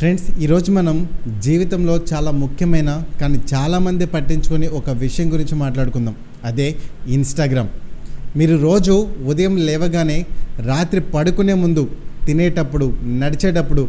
Friends ఈరోజు మనం జీవితంలో చాలా ముఖ్యమైన కానీ చాలామంది పట్టించుకొని ఒక విషయం గురించి మాట్లాడుకుందాం. అదే ఇన్స్టాగ్రామ్ మీరు రోజు ఉదయం లేవగానే రాత్రి పడుకునే ముందు తినేటప్పుడు నడిచేటప్పుడు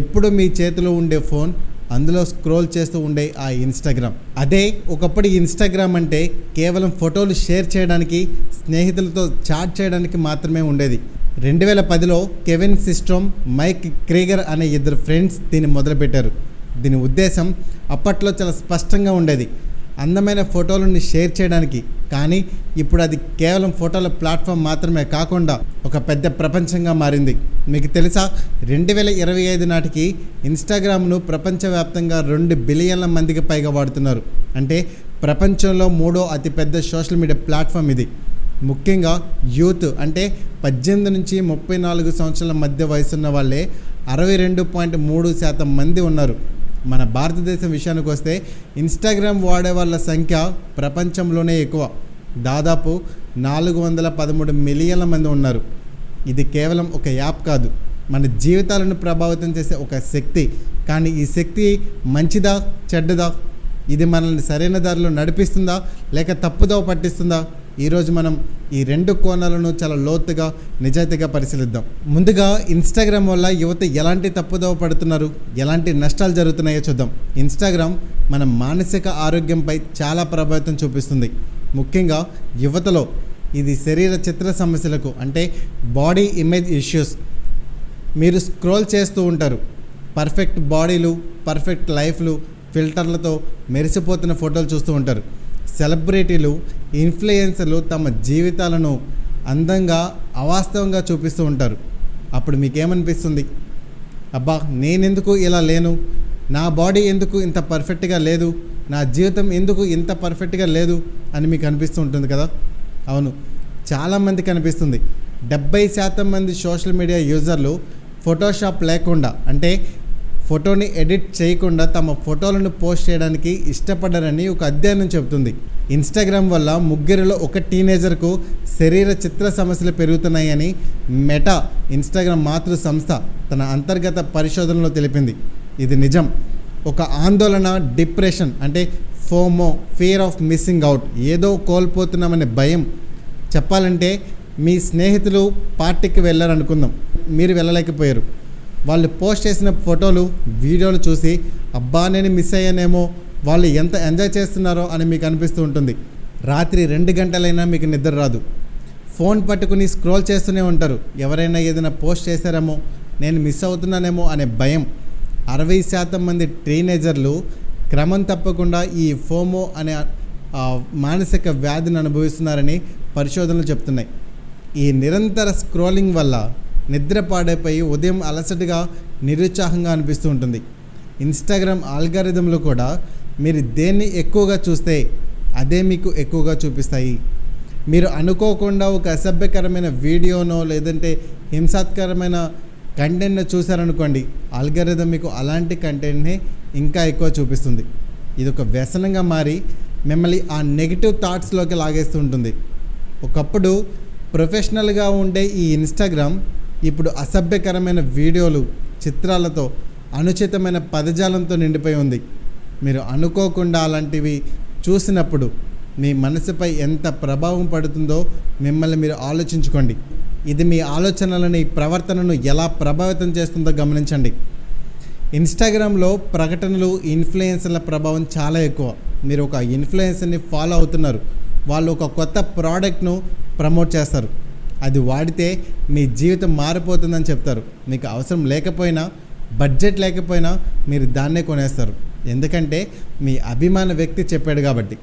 ఎప్పుడు మీ చేతిలో ఉండే ఫోన్ అందులో స్క్రోల్ చేస్తూ ఉండే ఆ ఇన్స్టాగ్రామ్ అదే ఒకప్పుడు ఇన్స్టాగ్రామ్ అంటే కేవలం ఫోటోలు షేర్ చేయడానికి స్నేహితులతో చాట్ చేయడానికి మాత్రమే ఉండేది. రెండు వేల పదిలో కెవిన్ సిస్ట్రోమ్ మైక్ క్రీగర్ అనే ఇద్దరు ఫ్రెండ్స్ దీన్ని మొదలుపెట్టారు. దీని ఉద్దేశం అప్పట్లో చాలా స్పష్టంగా ఉండేది. అందమైన ఫోటోలను షేర్ చేయడానికి. కానీ ఇప్పుడు అది కేవలం ఫోటోల ప్లాట్ఫామ్ మాత్రమే కాకుండా ఒక పెద్ద ప్రపంచంగా మారింది. మీకు తెలుసా? రెండు వేల ఇరవై ఐదు నాటికి ఇన్స్టాగ్రామ్ను ప్రపంచవ్యాప్తంగా రెండు బిలియన్ల మందికి పైగా వాడుతున్నారు. అంటే ప్రపంచంలో మూడో అతిపెద్ద సోషల్ మీడియా ప్లాట్ఫామ్ ఇది. ముఖ్యంగా యూత్ అంటే పద్దెనిమిది నుంచి ముప్పై నాలుగు సంవత్సరాల మధ్య వయసున్న వాళ్ళే అరవై రెండు పాయింట్ మూడు శాతం మంది ఉన్నారు. మన భారతదేశం విషయానికి వస్తే ఇన్స్టాగ్రామ్ వాడే వాళ్ళ సంఖ్య ప్రపంచంలోనే ఎక్కువ. దాదాపు నాలుగు వందల పదమూడు మిలియన్ల మంది ఉన్నారు. ఇది కేవలం ఒక యాప్ కాదు. మన జీవితాలను ప్రభావితం చేసే ఒక శక్తి. కానీ ఈ శక్తి మంచిదా చెడ్డదా? ఇది మనల్ని సరైన దారిలో నడిపిస్తుందా లేక తప్పుదో పట్టిస్తుందా? ఈరోజు మనం ఈ రెండు కోణాలను చాలా లోతుగా నిజాయితీగా పరిశీలిద్దాం. ముందుగా ఇన్స్టాగ్రామ్ వల్ల యువత ఎలాంటి తప్పుదోవ పడుతున్నారు ఎలాంటి నష్టాలు జరుగుతున్నాయో చూద్దాం. ఇన్స్టాగ్రామ్ మన మానసిక ఆరోగ్యంపై చాలా ప్రభావితం చూపిస్తుంది. ముఖ్యంగా యువతలో ఇది శరీర చిత్ర సమస్యలకు అంటే బాడీ ఇమేజ్ ఇష్యూస్. మీరు స్క్రోల్ చేస్తూ ఉంటారు. పర్ఫెక్ట్ బాడీలు పర్ఫెక్ట్ లైఫ్లు ఫిల్టర్లతో మెరిసిపోతున్న ఫోటోలు చూస్తూ ఉంటారు. సెలబ్రిటీలు ఇన్ఫ్లుయెన్సర్లు తమ జీవితాలను అందంగా అవాస్తవంగా చూపిస్తూ ఉంటారు. అప్పుడు మీకేమనిపిస్తుంది? అబ్బా నేనెందుకు ఇలా లేను? నా బాడీ ఎందుకు ఇంత పర్ఫెక్ట్గా లేదు? నా జీవితం ఎందుకు ఇంత పర్ఫెక్ట్గా లేదు? అని మీకు అనిపిస్తూ ఉంటుంది కదా? అవును. చాలామంది కనిపిస్తుంది డెబ్బై శాతం మంది సోషల్ మీడియా యూజర్లు ఫోటోషాప్ లేకుండా అంటే ఫోటోని ఎడిట్ చేయకుండా తమ ఫోటోలను పోస్ట్ చేయడానికి ఇష్టపడరని ఒక అధ్యయనం చెబుతుంది. ఇన్స్టాగ్రామ్ వల్ల ముగ్గురిలో ఒక టీనేజర్కు శరీర చిత్ర సమస్యలు పెరుగుతున్నాయని మెటా ఇన్స్టాగ్రామ్ మాతృ సంస్థ తన అంతర్గత పరిశోధనలో తెలిపింది. ఇది నిజం. ఒక ఆందోళన డిప్రెషన్ అంటే FOMO fear of missing out ఏదో కోల్పోతున్నామనే భయం. చెప్పాలంటే మీ స్నేహితులు పార్టీకి వెళ్ళారనుకుందాం. మీరు వెళ్ళలేకపోయారు. వాళ్ళు పోస్ట్ చేసిన ఫోటోలు వీడియోలు చూసి అబ్బా నేను మిస్ అయ్యానేమో వాళ్ళు ఎంత ఎంజాయ్ చేస్తున్నారో అని మీకు అనిపిస్తూ ఉంటుంది. రాత్రి రెండు గంటలైనా మీకు నిద్ర రాదు. ఫోన్ పట్టుకుని స్క్రోల్ చేస్తూనే ఉంటారు. ఎవరైనా ఏదైనా పోస్ట్ చేశారేమో నేను మిస్ అవుతున్నానేమో అనే భయం. అరవై శాతం మంది టీనేజర్లు క్రమం తప్పకుండా ఈ ఫోమో అనే మానసిక వ్యాధిని అనుభవిస్తున్నారని పరిశోధనలు చెప్తున్నాయి. ఈ నిరంతర స్క్రోలింగ్ వల్ల నిద్ర పాడైపోయి ఉదయం అలసటగా నిరుత్సాహంగా అనిపిస్తూ ఉంటుంది. ఇన్స్టాగ్రామ్ ఆల్గారిథంలో కూడా మీరు దేన్ని ఎక్కువగా చూస్తే అదే మీకు ఎక్కువగా చూపిస్తాయి. మీరు అనుకోకుండా ఒక అసభ్యకరమైన వీడియోనో లేదంటే హింసాత్కరమైన కంటెంట్ను చూశారనుకోండి ఆల్గారిథం మీకు అలాంటి కంటెంట్ని ఇంకా ఎక్కువ చూపిస్తుంది. ఇది ఒక వ్యసనంగా మారి మిమ్మల్ని ఆ నెగిటివ్ థాట్స్లోకి లాగేస్తూ ఉంటుంది. ఒకప్పుడు ప్రొఫెషనల్గా ఉండే ఈ ఇన్స్టాగ్రామ్ ఇప్పుడు అసభ్యకరమైన వీడియోలు చిత్రాలతో అనుచితమైన పదజాలంతో నిండిపోయి ఉంది. మీరు అనుకోకుండా అలాంటివి చూసినప్పుడు మీ మనసుపై ఎంత ప్రభావం పడుతుందో మిమ్మల్ని మీరు ఆలోచించుకోండి. ఇది మీ ఆలోచనలని ప్రవర్తనను ఎలా ప్రభావితం చేస్తుందో గమనించండి. ఇన్స్టాగ్రామ్లో ప్రకటనలు ఇన్ఫ్లుయెన్సర్ల ప్రభావం చాలా ఎక్కువ. మీరు ఒక ఇన్ఫ్లుయెన్సర్ని ఫాలో అవుతున్నారు. వాళ్ళు ఒక కొత్త ప్రోడక్ట్ను ప్రమోట్ చేస్తారు. అది వాడితే మీ జీవితం మారిపోతుందని చెప్తారు. మీకు అవసరం లేకపోయినా బడ్జెట్ లేకపోయినా మీరు దాన్నే కొనేస్తారు. ఎందుకంటే మీ అభిమాన వ్యక్తి చెప్పాడు కాబట్టి.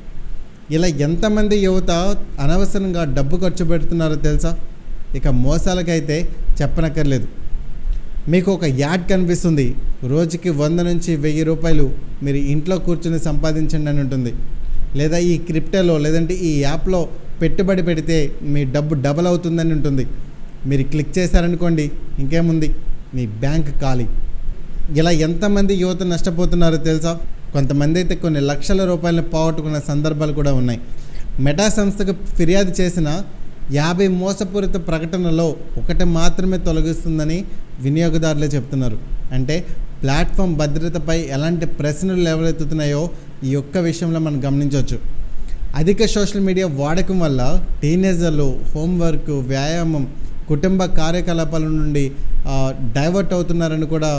ఇలా ఎంతమంది యువత అనవసరంగా డబ్బు ఖర్చు పెడుతున్నారో తెలుసా? ఇక మోసాలకైతే చెప్పనక్కర్లేదు. మీకు ఒక యాడ్ కనిపిస్తుంది. రోజుకి వంద నుంచి వెయ్యి రూపాయలు మీరు ఇంట్లో కూర్చొని సంపాదించండి అని ఉంటుంది. లేదా ఈ క్రిప్టోలో లేదంటే ఈ యాప్లో పెట్టుబడి పెడితే మీ డబ్బు డబల్ అవుతుందని ఉంటుంది. మీరు క్లిక్ చేశారనుకోండి ఇంకేముంది? మీ బ్యాంక్ ఖాళీ. ఇలా ఎంతమంది యువత నష్టపోతున్నారో తెలుసా? కొంతమంది అయితే కొన్ని లక్షల రూపాయలను పోగొట్టుకున్న సందర్భాలు కూడా ఉన్నాయి. మెటా సంస్థకు ఫిర్యాదు చేసిన యాభై మోసపూరిత ప్రకటనలో ఒకటి మాత్రమే తొలగిస్తుందని వినియోగదారులే చెప్తున్నారు. అంటే ప్లాట్ఫామ్ భద్రతపై ఎలాంటి ప్రశ్నలు లేవనెత్తుతున్నాయో ఈ ఒక్క విషయంలో మనం గమనించవచ్చు. అధిక సోషల్ మీడియా వాడకం వల్ల టీనేజర్లు హోంవర్క్ వ్యాయామం కుటుంబ కార్యకలాపాల నుండి డైవర్ట్ అవుతున్నారని కూడా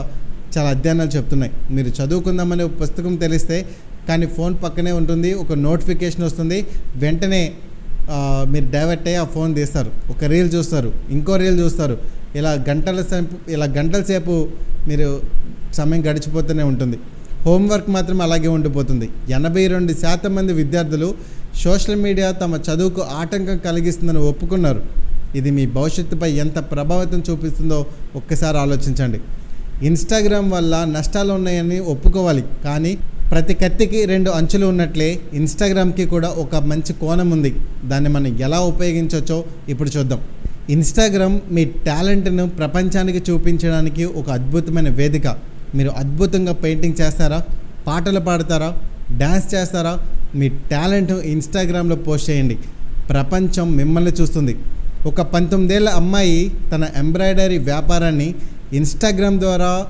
చాలా అధ్యయనాలు చెప్తున్నాయి. మీరు చదువుకుందామనే పుస్తకం తెలిస్తే కానీ ఫోన్ పక్కనే ఉంటుంది ఒక నోటిఫికేషన్ వస్తుంది వెంటనే మీరు డైవర్ట్ అయ్యి ఆ ఫోన్ తీస్తారు. ఒక రీల్ చూస్తారు ఇంకో రీల్ చూస్తారు. ఇలా గంటల సేపు ఇలా గంటల సేపు మీరు సమయం గడిచిపోతూనే ఉంటుంది. హోంవర్క్ మాత్రం అలాగే ఉండిపోతుంది. ఎనభై రెండు శాతం మంది విద్యార్థులు సోషల్ మీడియా తమ చదువుకు ఆటంకం కలిగిస్తుందని ఒప్పుకున్నారు. ఇది మీ భవిష్యత్తుపై ఎంత ప్రభావితం చూపిస్తుందో ఒక్కసారి ఆలోచించండి. ఇన్స్టాగ్రామ్ వల్ల నష్టాలు ఉన్నాయని ఒప్పుకోవాలి. కానీ ప్రతి కత్తికి రెండు అంచులు ఉన్నట్లే ఇన్స్టాగ్రామ్కి కూడా ఒక మంచి కోణం ఉంది. దాన్ని మనం ఎలా ఉపయోగించవచ్చో ఇప్పుడు చూద్దాం. ఇన్స్టాగ్రామ్ మీ టాలెంట్ను ప్రపంచానికి చూపించడానికి ఒక అద్భుతమైన వేదిక. మీరు అద్భుతంగా పెయింటింగ్ చేస్తారా? పాటలు పాడతారా? డ్యాన్స్ చేస్తారా? మీ టాలెంట్ ఇన్స్టాగ్రామ్లో పోస్ట్ చేయండి. ప్రపంచం మిమ్మల్ని చూస్తుంది. ఒక పంతొమ్మిదేళ్ళ అమ్మాయి తన ఎంబ్రాయిడరీ వ్యాపారాన్ని ఇన్స్టాగ్రామ్ ద్వారా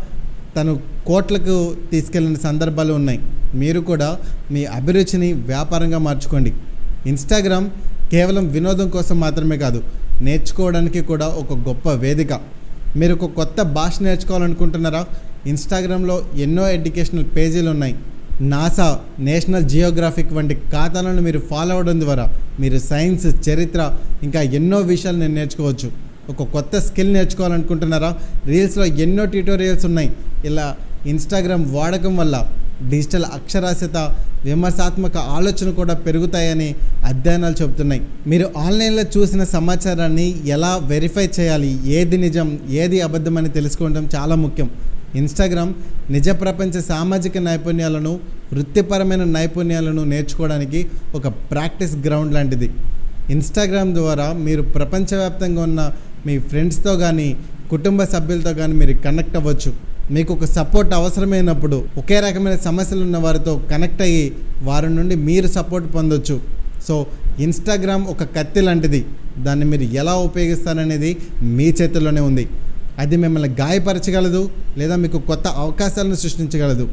తను కోట్లకు తీసుకెళ్ళిన సందర్భాలు ఉన్నాయి. మీరు కూడా మీ అభిరుచిని వ్యాపారంగా మార్చుకోండి. ఇన్స్టాగ్రామ్ కేవలం వినోదం కోసం మాత్రమే కాదు నేర్చుకోవడానికి కూడా ఒక గొప్ప వేదిక. మీరు ఒక కొత్త భాష నేర్చుకోవాలనుకుంటున్నారా? ఇన్స్టాగ్రామ్లో ఎన్నో ఎడ్యుకేషనల్ పేజీలు ఉన్నాయి. నాసా నేషనల్ జియోగ్రాఫిక్ వంటి ఖాతాలను మీరు ఫాలో అవ్వడం ద్వారా మీరు సైన్స్ చరిత్ర ఇంకా ఎన్నో విషయాలు నేను నేర్చుకోవచ్చు. ఒక కొత్త స్కిల్ నేర్చుకోవాలనుకుంటున్నారా? రీల్స్లో ఎన్నో ట్యూటోరియల్స్ ఉన్నాయి. ఇలా ఇన్స్టాగ్రామ్ వాడకం వల్ల డిజిటల్ అక్షరాస్యత విమర్శాత్మక ఆలోచన కూడా పెరుగుతాయని అధ్యయనాలు చెబుతున్నాయి. మీరు ఆన్లైన్లో చూసిన సమాచారాన్ని ఎలా వెరిఫై చేయాలి? ఏది నిజం? ఏది అబద్ధమని తెలుసుకోవడం చాలా ముఖ్యం. ఇన్స్టాగ్రామ్ నిజ ప్రపంచ సామాజిక నైపుణ్యాలను వృత్తిపరమైన నైపుణ్యాలను నేర్చుకోవడానికి ఒక ప్రాక్టీస్ గ్రౌండ్ లాంటిది. ఇన్స్టాగ్రామ్ ద్వారా మీరు ప్రపంచవ్యాప్తంగా ఉన్న మీ ఫ్రెండ్స్తో కానీ కుటుంబ సభ్యులతో కానీ మీరు కనెక్ట్ అవ్వచ్చు. మీకు ఒక సపోర్ట్ అవసరమైనప్పుడు ఒకే రకమైన సమస్యలు ఉన్న వారితో కనెక్ట్ అయ్యి వారి నుండి మీరు సపోర్ట్ పొందొచ్చు. సో ఇన్స్టాగ్రామ్ ఒక కత్తి లాంటిది. దాన్ని మీరు ఎలా ఉపయోగిస్తారనేది మీ చేతిలోనే ఉంది. అది మిమ్మల్ని గాయపరచగలదు లేదా మీకు కొత్త అవకాశాలను సృష్టించగలదు.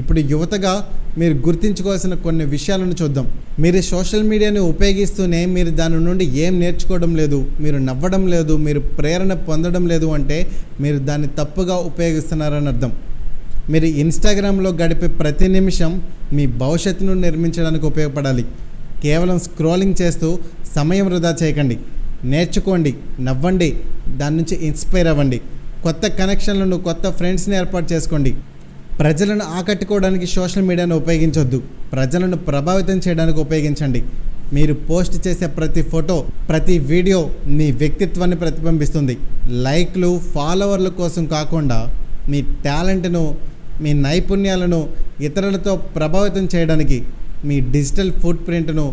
ఇప్పుడు యువతగా మీరు గుర్తించుకోవాల్సిన కొన్ని విషయాలను చూద్దాం. మీరు సోషల్ మీడియాని ఉపయోగిస్తూనే మీరు దాని నుండి ఏం నేర్చుకోవడం లేదు మీరు నవ్వడం లేదు మీరు ప్రేరణ పొందడం లేదు అంటే మీరు దాన్ని తప్పుగా ఉపయోగిస్తున్నారని అర్థం. మీరు ఇన్స్టాగ్రామ్లో గడిపే ప్రతి నిమిషం మీ భవిష్యత్తును నిర్మించడానికి ఉపయోగపడాలి. కేవలం స్క్రోలింగ్ చేస్తూ సమయం వృధా చేయకండి. నేర్చుకోండి నవ్వండి దాని నుంచి ఇన్స్పైర్ అవ్వండి. కొత్త కనెక్షన్లను కొత్త ఫ్రెండ్స్ని ఏర్పాటు చేసుకోండి. ప్రజలను ఆకట్టుకోవడానికి సోషల్ మీడియాను ఉపయోగించొద్దు. ప్రజలను ప్రభావితం చేయడానికి ఉపయోగించండి. మీరు పోస్ట్ చేసే ప్రతి ఫోటో ప్రతి వీడియో మీ వ్యక్తిత్వాన్ని ప్రతిబింబిస్తుంది. లైక్లు ఫాలోవర్ల కోసం కాకుండా మీ టాలెంట్ను మీ నైపుణ్యాలను ఇతరులతో ప్రభావితం చేయడానికి మీ డిజిటల్ ఫుట్ ప్రింట్ను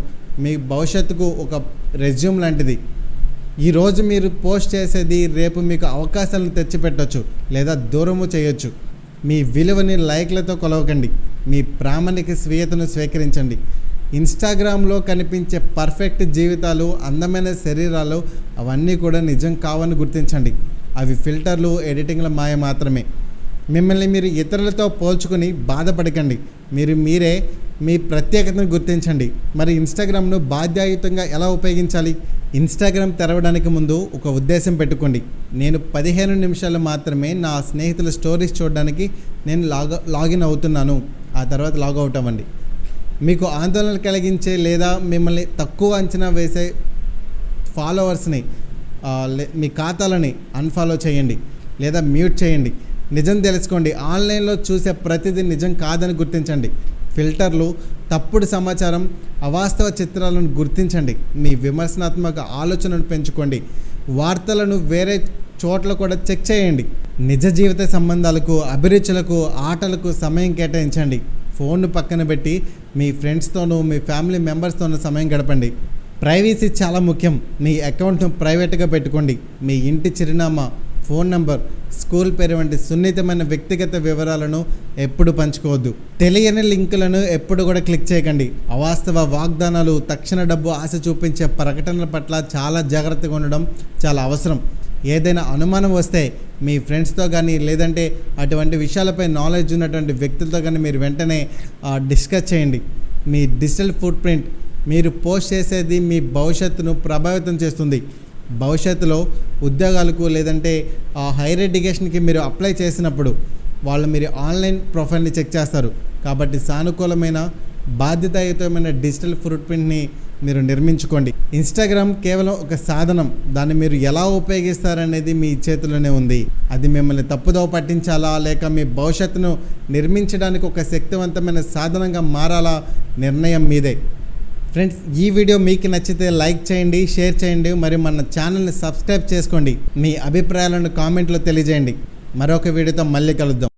మీ భవిష్యత్తుకు ఒక రెజ్యూమ్ లాంటిది. ఈరోజు మీరు పోస్ట్ చేసేది రేపు మీకు అవకాశాలను తెచ్చిపెట్టచ్చు లేదా దూరము చేయొచ్చు. మీ విలువని లైక్లతో కొలవకండి. మీ ప్రామాణిక స్వీయతను స్వీకరించండి. ఇన్స్టాగ్రామ్లో కనిపించే పర్ఫెక్ట్ జీవితాలు అందమైన శరీరాలు అవన్నీ కూడా నిజం కావని గుర్తించండి. అవి ఫిల్టర్లు ఎడిటింగ్ల మాయ మాత్రమే. మిమ్మల్ని మీరు ఇతరులతో పోల్చుకుని బాధపడకండి. మీరు మీరే మీ ప్రత్యేకతను గుర్తించండి. మరి ఇన్స్టాగ్రామ్ను బాధ్యాయుతంగా ఎలా ఉపయోగించాలి? ఇన్స్టాగ్రామ్ తెరవడానికి ముందు ఒక ఉద్దేశం పెట్టుకోండి. నేను పదిహేను నిమిషాలు మాత్రమే నా స్నేహితుల స్టోరీస్ చూడడానికి నేను లాగ్ లాగిన్ అవుతున్నాను. ఆ తర్వాత లాగౌట్ అవ్వండి. మీకు ఆందోళన కలిగించే లేదా మిమ్మల్ని తక్కువ అంచనా వేసే ఫాలోవర్స్ని లే- మీ ఖాతాలని అన్ఫాలో చేయండి లేదా మ్యూట్ చేయండి. నిజం తెలుసుకోండి. ఆన్లైన్లో చూసే ప్రతిదీ నిజం కాదని గుర్తించండి. ఫిల్టర్లు తప్పుడు సమాచారం అవాస్తవ చిత్రాలను గుర్తించండి. మీ విమర్శనాత్మక ఆలోచనను పెంచుకోండి. వార్తలను వేరే చోట్ల కూడా చెక్ చేయండి. నిజ జీవిత సంబంధాలకు అభిరుచులకు ఆటలకు సమయం కేటాయించండి. ఫోన్ను పక్కన పెట్టి మీ ఫ్రెండ్స్తోనూ మీ ఫ్యామిలీ మెంబర్స్తోనూ సమయం గడపండి. ప్రైవసీ చాలా ముఖ్యం. మీ అకౌంట్ను ప్రైవేట్గా పెట్టుకోండి. మీ ఇంటి చిరునామా ఫోన్ నంబర్ స్కూల్ పేరు వంటి సున్నితమైన వ్యక్తిగత వివరాలను ఎప్పుడు పంచుకోవద్దు. తెలియని లింకులను ఎప్పుడు కూడా క్లిక్ చేయకండి. అవాస్తవ వాగ్దానాలు తక్షణ డబ్బు ఆశ చూపించే ప్రకటనల పట్ల చాలా జాగ్రత్తగా ఉండడం చాలా అవసరం. ఏదైనా అనుమానం వస్తే మీ ఫ్రెండ్స్తో కానీ లేదంటే అటువంటి విషయాలపై నాలెడ్జ్ ఉన్నటువంటి వ్యక్తులతో కానీ మీరు వెంటనే డిస్కస్ చేయండి. మీ డిజిటల్ ఫుట్ ప్రింట్ మీరు పోస్ట్ చేసేది మీ భవిష్యత్తును ప్రభావితం చేస్తుంది. భవిష్యత్తులో ఉద్యోగాలకు లేదంటే ఆ హైయర్ ఎడ్యుకేషన్కి మీరు అప్లై చేసినప్పుడు వాళ్ళు మీరు ఆన్లైన్ ప్రొఫైల్ని చెక్ చేస్తారు. కాబట్టి సానుకూలమైన బాధ్యతాయుతమైన డిజిటల్ ఫుట్ ప్రింట్ని మీరు నిర్మించుకోండి. ఇన్స్టాగ్రామ్ కేవలం ఒక సాధనం. దాన్ని మీరు ఎలా ఉపయోగిస్తారనేది మీ చేతిలోనే ఉంది. అది మిమ్మల్ని తప్పుదోవ పట్టించాలా లేక మీ భవిష్యత్తును నిర్మించడానికి ఒక శక్తివంతమైన సాధనంగా మారాలా నిర్ణయం మీదే. ఫ్రెండ్స్ ఈ వీడియో మీకు నచ్చితే లైక్ చేయండి షేర్ చేయండి మరియు మన ఛానల్ని సబ్స్క్రైబ్ చేసుకోండి. మీ అభిప్రాయాలను కామెంట్లో తెలియజేయండి. మరొక వీడియోతో మళ్ళీ కలుద్దాం.